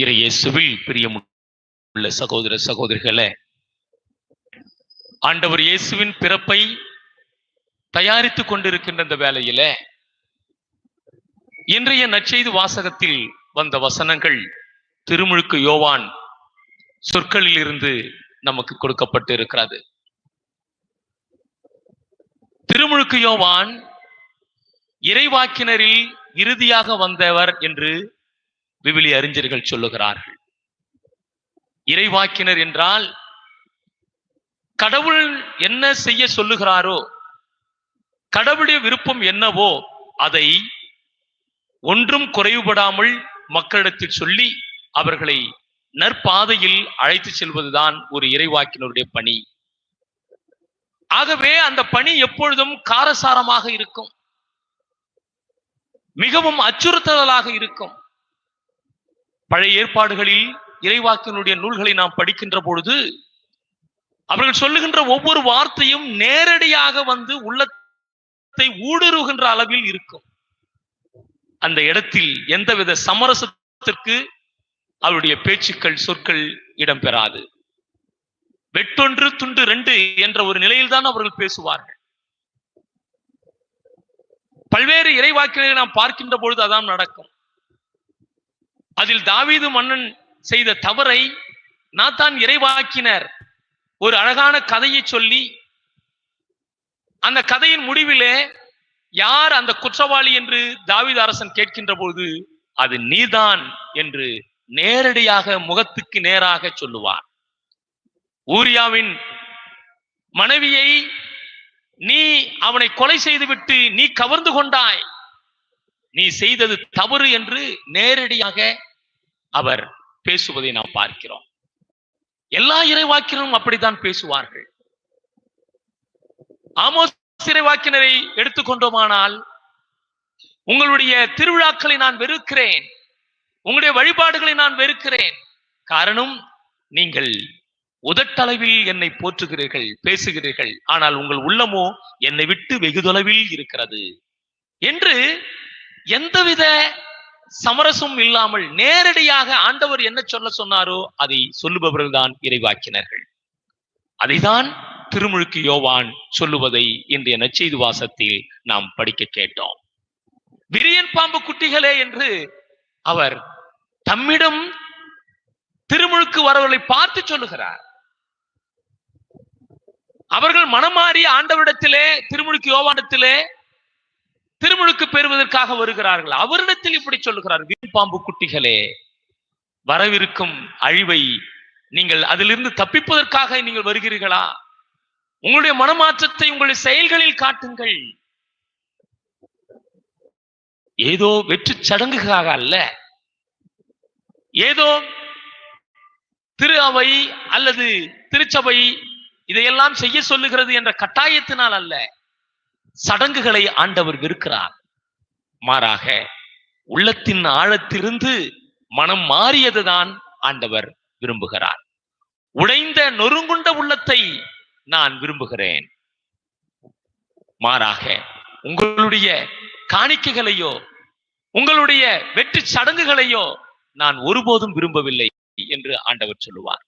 இறையேசுவில் பிரியமுள்ள சகோதர சகோதரிகளே. ஆண்டவர் இயேசுவின் பிறப்பை தயாரித்துக் கொண்டிருக்கின்ற இந்த வேலையில இன்றைய நற்செய்தி வாசகத்தில் வந்த வசனங்கள் திருமுழுக்கு யோவான் சொற்களில் இருந்து நமக்கு கொடுக்கப்பட்டு இருக்கிறது திருமுழுக்கு யோவான் இறைவாக்கினரில் இறுதியாக வந்தவர் என்று விவிலி அறிஞர்கள் சொல்லுகிறார்கள். இறைவாக்கினர் என்றால் கடவுள் என்ன செய்ய சொல்லுகிறாரோ கடவுளுடைய விருப்பம் என்னவோ அதை ஒன்றும் குறைவுபடாமல் மக்களிடத்தில் சொல்லி அவர்களை நற்பாதையில் அழைத்து செல்வதுதான் ஒரு இறைவாக்கினருடைய பணி. ஆகவே அந்த பணி எப்பொழுதும் காரசாரமாக இருக்கும். மிகவும் அச்சுறுத்தலாக இருக்கும். பழைய ஏற்பாடுகளில் இறைவாக்கினுடைய நூல்களை நாம் படிக்கின்ற பொழுது அவர்கள் சொல்லுகின்ற ஒவ்வொரு வார்த்தையும் நேரடியாக வந்து உள்ளத்தை ஊடுருகின்ற அளவில் இருக்கும். அந்த இடத்தில் எந்தவித சமரசத்திற்கு அவருடைய பேச்சுக்கள் சொற்கள் இடம்பெறாது. வெட்டொன்று துண்டு ரெண்டு என்ற ஒரு நிலையில்தான் அவர்கள் பேசுவார்கள். பல்வேறு இறைவாக்கினை நாம் பார்க்கின்ற பொழுது அதான் நடக்கும். அதில் தாவீது மன்னன் செய்த தவறை நாத்தான் இறைவாக்கினர். ஒரு அழகான கதையை சொல்லி அந்த கதையின் முடிவிலே யார் அந்த குற்றவாளி என்று தாவீது அரசன் கேட்கின்ற பொழுது அது நீதான் என்று நேரடியாக முகத்துக்கு நேராக சொல்லுவார். ஊரியாவின் மனைவியை நீ அவனை கொலை செய்துவிட்டு நீ கவர்ந்து கொண்டாய். நீ செய்தது தவறு என்று நேரடியாக அவர் பேசுவதை நாம் பார்க்கிறோம். எல்லா இறைவாக்கினரும் அப்படித்தான் பேசுவார்கள். ஆமோஸ் இறைவாக்கினரை எடுத்துக்கொண்டோமானால் உங்களுடைய திருவிழாக்களை நான் வெறுக்கிறேன் உங்களுடைய வழிபாடுகளை நான் வெறுக்கிறேன் காரணம் நீங்கள் உதட்டளவில் என்னை போற்றுகிறீர்கள் பேசுகிறீர்கள் ஆனால் உங்கள் உள்ளமோ என்னை விட்டு வெகு தொலைவில் இருக்கிறது என்று எந்தவித சமரசம் இல்லாமல் நேரடியாக ஆண்டவர் என்ன சொல்ல சொன்னாரோ அதை சொல்லுபவர்கள் தான் இறைவாக்கினர்கள். அதைதான் திருமுழுக்கு யோவான் சொல்லுவதை இன்றைய நச்செய்து வாசத்தில் நாம் படிக்க கேட்டோம். விரியன் பாம்பு குட்டிகளே என்று அவர் தம்மிடம் திருமுழுக்கு வரவர்களை பார்த்து சொல்லுகிறார். அவர்கள் மனமாறி ஆண்டவரிடத்திலே திருமுழுக்கு யோவானத்திலே திருமுழுக்கு பெறுவதற்காக வருகிறார்கள். அவரிடத்தில் இப்படி சொல்லுகிறார் வீண் பாம்பு குட்டிகளே வரவிருக்கும் அழிவை நீங்கள் அதிலிருந்து தப்பிப்பதற்காக நீங்கள் வருகிறீர்களா? உங்களுடைய மனமாற்றத்தை உங்களுடைய செயல்களில் காட்டுங்கள். ஏதோ வெற்றி சடங்குக்காக அல்ல. ஏதோ திரு அவை அல்லது திருச்சபை இதையெல்லாம் செய்ய சொல்லுகிறது என்ற கட்டாயத்தினால் அல்ல. சடங்குகளை ஆண்டவர் வெறுக்கிறார் மாறாக உள்ளத்தின் ஆழத்திலிருந்து மனம் மாறியதுதான் ஆண்டவர் விரும்புகிறார். உடைந்த நொறுங்குண்ட உள்ளத்தை நான் விரும்புகிறேன். மாறாக உங்களுடைய காணிக்கைகளையோ உங்களுடைய வெற்றி சடங்குகளையோ நான் ஒருபோதும் விரும்பவில்லை என்று ஆண்டவர் சொல்லுவார்.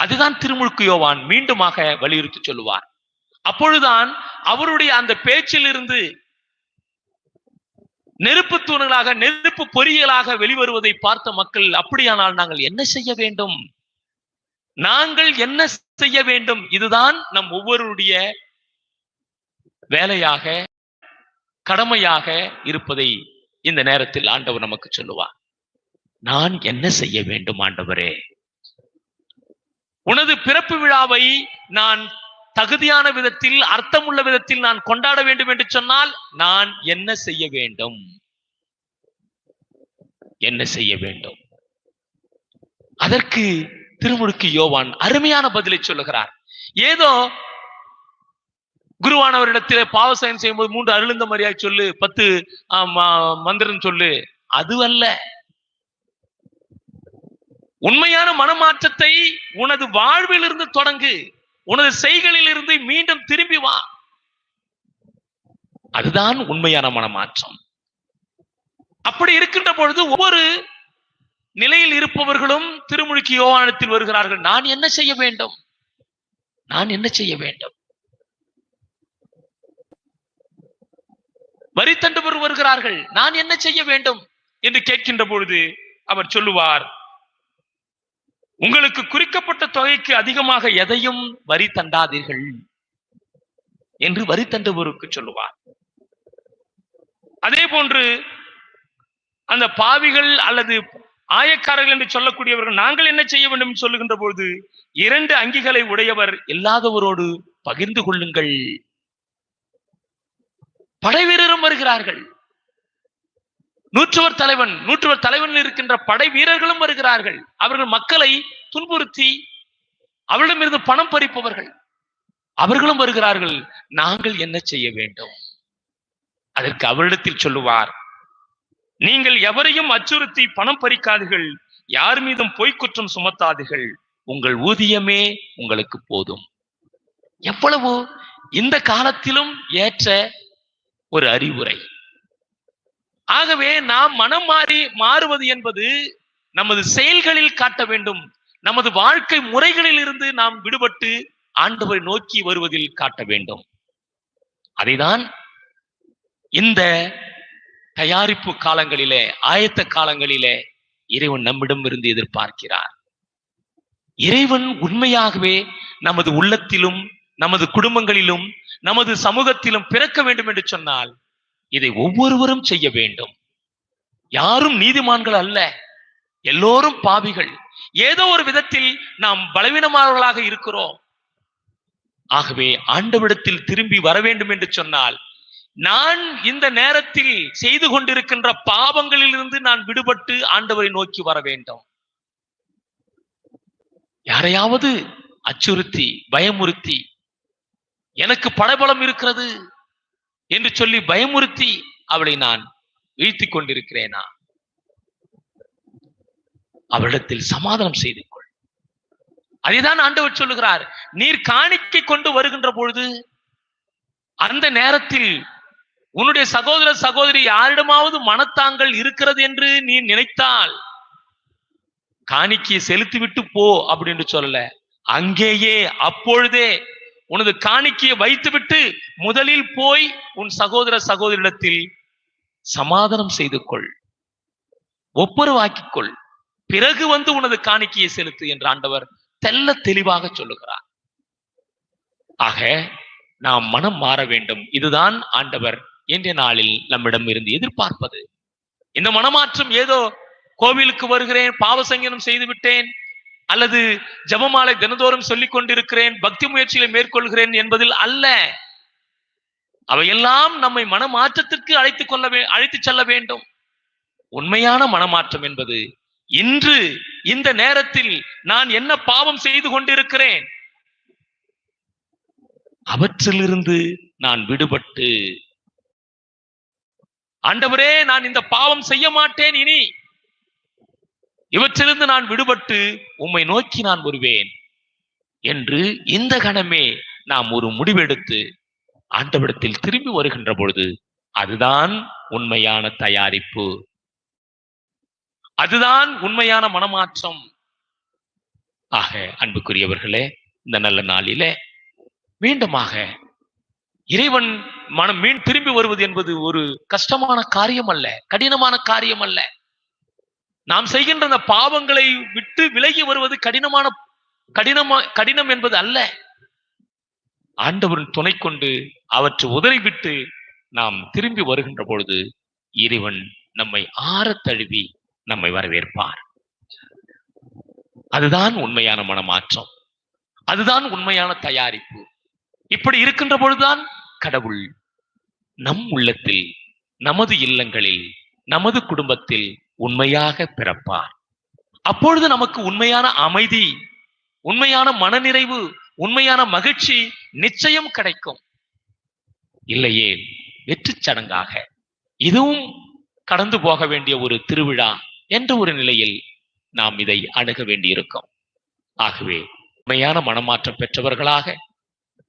அதுதான் திருமுழுக்கு யோவான் மீண்டுமாக வலியுறுத்தி சொல்லுவார். அப்பொழுதுதான் அவருடைய அந்த பேச்சிலிருந்து நெருப்பு தூண்களாக நெருப்பு பொறியலாக வெளிவருவதை பார்த்த மக்கள் அப்படியானால் நாங்கள் என்ன செய்ய வேண்டும்? நாங்கள் என்ன செய்ய வேண்டும்? இதுதான் நம் ஒவ்வொருடைய வேலையாக கடமையாக இருப்பதை இந்த நேரத்தில் ஆண்டவர் நமக்கு சொல்லுவார். நான் என்ன செய்ய வேண்டும் ஆண்டவரே? உனது பிறப்பு விழாவை நான் தகுதியான விதத்தில் அர்த்தமுள்ள விதத்தில் நான் கொண்டாட வேண்டும் என்று சொன்னால் நான் என்ன செய்ய வேண்டும்? என்ன செய்ய வேண்டும்? அதற்கு திருமுழுக்கு யோவான் அருமையான பதிலை சொல்லுகிறார். ஏதோ குருவானவரிடத்தில் பாவசயம் செய்யும்போது மூன்று அருளுந்த மரியாதை சொல்லு பத்து மந்திரம் சொல்லு. அது அல்ல. உண்மையான மனமாற்றத்தை உனது வாழ்வில் இருந்து தொடங்கு. உனது செய்களில் இருந்து மீண்டும் திரும்பி வா. அதுதான் உண்மையான மனமாற்றம். அப்படி இருக்கின்ற பொழுது ஒவ்வொரு நிலையில் இருப்பவர்களும் திருமுழுக்கு யோவானத்தில் வருகிறார்கள். நான் என்ன செய்ய வேண்டும்? நான் என்ன செய்ய வேண்டும்? வரி தண்டுபவர் வருகிறார்கள். நான் என்ன செய்ய வேண்டும்? என்று கேட்கின்ற பொழுது அவர் சொல்லுவார் உங்களுக்கு குறிக்கப்பட்ட தொகைக்கு அதிகமாக எதையும் வரி தண்டாதீர்கள் என்று வரி தண்டுபவருக்கு சொல்லுவார். அதே போன்று அந்த பாவிகள் அல்லது ஆயக்காரர்கள் என்று சொல்லக்கூடியவர்கள் நாங்கள் என்ன செய்ய வேண்டும் என்று சொல்லுகின்ற பொழுது இரண்டு அங்கிகளை உடையவர் இல்லாதவரோடு பகிர்ந்து கொள்ளுங்கள். படை வீரரும் வருகிறார்கள். நூற்றுவர் தலைவன் நூற்றுவர் தலைவனில் இருக்கின்ற படை வீரர்களும் வருகிறார்கள். அவர்கள் மக்களை துன்புறுத்தி அவரிடமிருந்து பணம் பறிப்பவர்கள். அவர்களும் வருகிறார்கள் நாங்கள் என்ன செய்ய வேண்டும்? அதற்கு அவரிடத்தில் சொல்லுவார் நீங்கள் எவரையும் அச்சுறுத்தி பணம் பறிக்காதீர்கள். யார் மீதும் பொய்க் குற்றம் சுமத்தாதீர்கள். உங்கள் ஊதியமே உங்களுக்கு போதும். எவ்வளவு? இந்த காலத்திலும் ஏற்ற ஒரு அறிவுரை. ஆகவே நாம் மனம் மாறி மாறுவது என்பது நமது செயல்களில் காட்ட வேண்டும். நமது வாழ்க்கை முறைகளில் இருந்து நாம் விடுபட்டு ஆண்டவரை நோக்கி வருவதில் காட்ட வேண்டும். அதைதான் இந்த தயாரிப்பு காலங்களிலே ஆயத்த காலங்களிலே இறைவன் நம்மிடம் இருந்து எதிர்பார்க்கிறார். இறைவன் உண்மையாகவே நமது உள்ளத்திலும் நமது குடும்பங்களிலும் நமது சமூகத்திலும் பிறக்க வேண்டும் என்று சொன்னால் இதை ஒவ்வொருவரும் செய்ய வேண்டும். யாரும் நீதிமான்கள் அல்ல. எல்லோரும் பாவிகள். ஏதோ ஒரு விதத்தில் நாம் பலவீனமானவர்களாக இருக்கிறோம். ஆகவே ஆண்டவிடத்தில் திரும்பி வர வேண்டும் என்று சொன்னால் நான் இந்த நேரத்தில் செய்து கொண்டிருக்கின்ற பாவங்களிலிருந்து நான் விடுபட்டு ஆண்டவரை நோக்கி வர வேண்டும். யாரையாவது அச்சுறுத்தி பயமுறுத்தி எனக்கு படபலம் இருக்கிறது. என்று சொல்லி பயமுறுத்தி அவளை நான் வீழ்த்தி கொண்டிருக்கிறேனா? அவளிடத்தில் சமாதானம் செய்து கொள். அதைதான் ஆண்டவர் சொல்லுகிறார். நீர் காணிக்கை கொண்டு வருகின்ற பொழுது அந்த நேரத்தில் உன்னுடைய சகோதர சகோதரி யாரிடமாவது மனத்தாங்கள் இருக்கிறது என்று நீ நினைத்தால் காணிக்கையை செலுத்திவிட்டு போ அப்படின்னு சொல்லல. அங்கேயே அப்பொழுதே உனது காணிக்கையை வைத்துவிட்டு முதலில் போய் உன் சகோதர சகோதரிடத்தில் சமாதானம் செய்து கொள். ஒப்புரவாக்கிக் கொள் பிறகு வந்து உனது காணிக்கையை செலுத்து என்று ஆண்டவர் தெல்ல தெளிவாக சொல்லுகிறார். ஆக நாம் மனம் மாற வேண்டும். இதுதான் ஆண்டவர் இன்றைய நாளில் நம்மிடம் இருந்து எதிர்பார்ப்பது. இந்த மனமாற்றம் ஏதோ கோவிலுக்கு வருகிறேன் பாவசங்கனம் செய்து விட்டேன் அல்லது ஜபமாலை தினதோறும் சொல்லிக் கொண்டிருக்கிறேன் பக்தி முயற்சிகளை மேற்கொள்கிறேன் என்பதில் அல்ல. அவையெல்லாம் நம்மை மனமாற்றத்திற்கு அழைத்துக் கொள்ள வே அழைத்துச் செல்ல வேண்டும். உண்மையான மனமாற்றம் என்பது இன்று இந்த நேரத்தில் நான் என்ன பாவம் செய்து கொண்டிருக்கிறேன்? அவற்றிலிருந்து நான் விடுபட்டு. ஆண்டவரே நான் இந்த பாவம் செய்ய மாட்டேன் இனி. இவற்றிலிருந்து நான் விடுபட்டு உம்மை நோக்கி நான் வருவேன் என்று இந்த கணமே நாம் ஒரு முடிவெடுத்து ஆண்டவிடத்தில் திரும்பி வருகின்ற பொழுது அதுதான் உண்மையான தயாரிப்பு. அதுதான் உண்மையான மனமாற்றம். ஆக அன்புக்குரியவர்களே இந்த நல்ல நாளிலே மீண்டுமாக இறைவன் மனம் மீன் திரும்பி வருவது என்பது ஒரு கஷ்டமான காரியம் அல்ல கடினமான காரியம் அல்ல நாம் செய்கின்ற அந்த பாவங்களை விட்டு விலகி வருவது கடினமான கடினமா கடினம் என்பது அல்ல. ஆண்டவரின் துணை கொண்டு அவற்றை உதறிவிட்டு நாம் திரும்பி வருகின்ற பொழுது இறைவன் நம்மை ஆற தழுவி நம்மை வரவேற்பார். அதுதான் உண்மையான மனமாற்றம். அதுதான் உண்மையான தயாரிப்பு. இப்படி இருக்கின்ற பொழுதுதான் கடவுள் நம் உள்ளத்தில் நமது இல்லங்களில் நமது குடும்பத்தில் உண்மையாக பிறப்பார். அப்பொழுது நமக்கு உண்மையான அமைதி உண்மையான மனநிறைவு உண்மையான மகிழ்ச்சி நிச்சயம் கிடைக்கும். இல்லையே வெற்றிச் சடங்காக. இதுவும் கடந்து போக வேண்டிய ஒரு திருவிழா என்ற ஒரு நிலையில் நாம் இதை அணுக வேண்டியிருக்கும். ஆகவே உண்மையான மனமாற்றம் பெற்றவர்களாக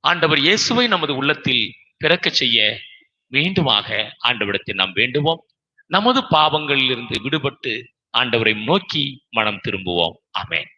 ஆண்டவர் இயேசுவை நமது உள்ளத்தில் பிறக்கச் செய்ய மீண்டுமாக ஆண்டவிடத்தை நாம் வேண்டுவோம். நமது பாவங்களிலிருந்து விடுபட்டு ஆண்டவரை நோக்கி மனம் திரும்புவோம். அமேன்